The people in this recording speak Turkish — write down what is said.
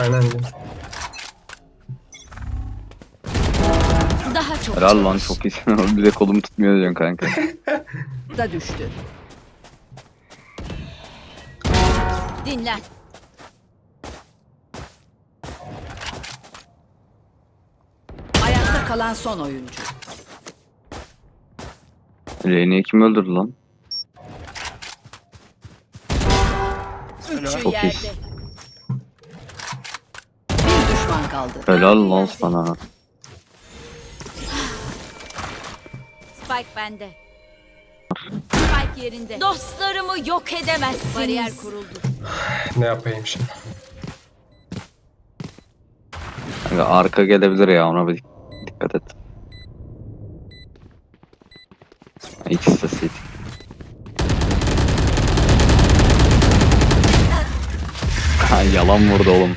Aynen. Daha çok Helal lan çok iyisin. bir de kolumu tutmuyor diyorsun kanka. Da düştü. Dinlen. Ayakta kalan son oyuncu. Lane'i kim öldürdü lan? Üçü Çok yerde. iyisin. Düşman kaldı. Helal lan sana. Spike bende. Spike yerinde. Dostlarımı yok edemezsiniz. Bariyer kuruldu. Ne yapayım şimdi? Kanka arka gelebilir ya ona bir dikkat et. İkisi de CT. Ha, Yalan vurdu oğlum.